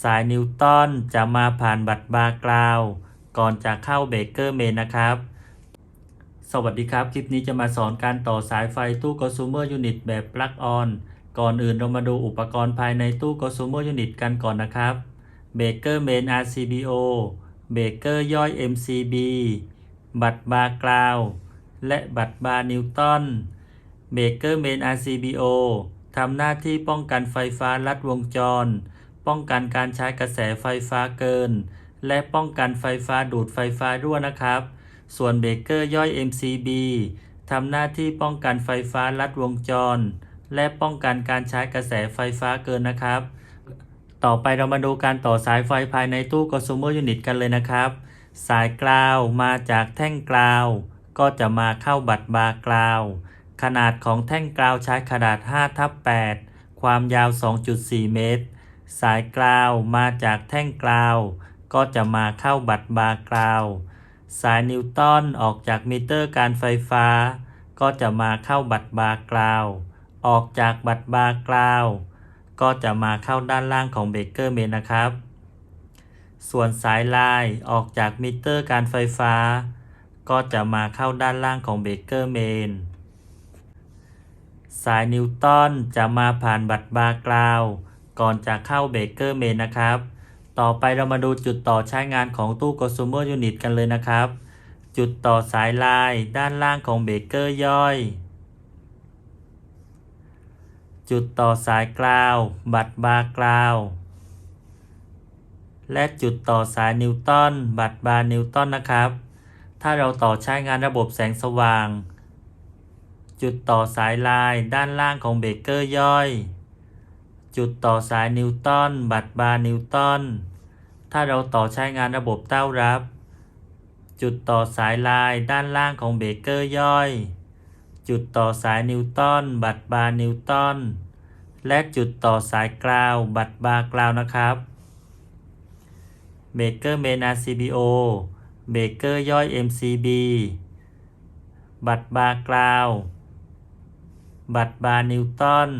สายนิวตันจะมาผ่านบัตรบาร์กราว ก่อนจะเข้าเบเกอร์เมนนะครับ สวัสดีครับ คลิปนี้จะมาสอนการต่อสายไฟตู้ consumer unit แบบปลั๊กออน ก่อนอื่นเรามาดูอุปกรณ์ภายในตู้ consumer unit กันก่อนนะครับเบเกอร์เมน RCBO เบเกอร์ย่อย MCB บัตรบาร์กราว และบัตรบาร์นิวตันเบเกอร์เมน RCBO ทำหน้าที่ป้องกันไฟฟ้าลัดวงจร ป้องกันการใช้กระแสไฟฟ้าเกิน และป้องกันไฟฟ้าดูดไฟฟ้ารั่วนะครับ ส่วนเบรกเกอร์ย่อย MCB ทำหน้าที่ป้องกันไฟฟ้าลัดวงจร และป้องกันการใช้กระแสไฟฟ้าเกินนะครับ ต่อไปเรามาดูการต่อสายไฟภายในตู้ consumer unit กันเลยนะครับ สายกราวมาจากแท่งกราว ก็จะมาเข้าบัตรบาร์กราวขนาดของแท่งกราวใช้ขนาด5ทับ8ความยาว 2.4 เมตร สายกราวมาจากแท่งกราว ก็จะมาเข้าบัตรบาร์กราว สายนิวตันออกจากมิเตอร์การไฟฟ้า ก็จะมาเข้าบัตรบาร์กราว ออกจากบัตรบาร์กราว ก็จะมาเข้าด้านล่างของเบเกอร์เมนนะครับ ส่วนสายลายออกจากมิเตอร์การไฟฟ้า ก็จะมาเข้าด้านล่างของเบเกอร์เมนสายนิวตันจะมาผ่านบัตรบาร์กราว ก่อนจะเข้าเบเกอร์เมนนะครับ ต่อไปเรามาดูจุดต่อใช้งานของตู้ consumer unit กันเลยนะครับ จุดต่อสายลายด้านล่างของเบเกอร์ย่อย จุดต่อสายกราว บัตรบาร์กราวและจุดต่อสายนิวตันบัตรบาร์นิวตันนะครับ ถ้าเราต่อใช้งานระบบแสงสว่าง จุดต่อสายลายด้านล่างของเบเกอร์ย่อย จุดต่อสายนิวตันบัตรบาร์นิวตันถ้าเราต่อใช้งานระบบเต้ารับ จุดต่อสายลายด้านล่างของเบเกอร์ย่อย จุดต่อสายนิวตันบัตรบาร์นิวตันและจุดต่อสายกราว บัตรบาร์กราวนะครับเบเกอร์เมน RCBO เบเกอร์ย่อย MCB บัตรบาร์กราว บัตรบาร์นิวตัน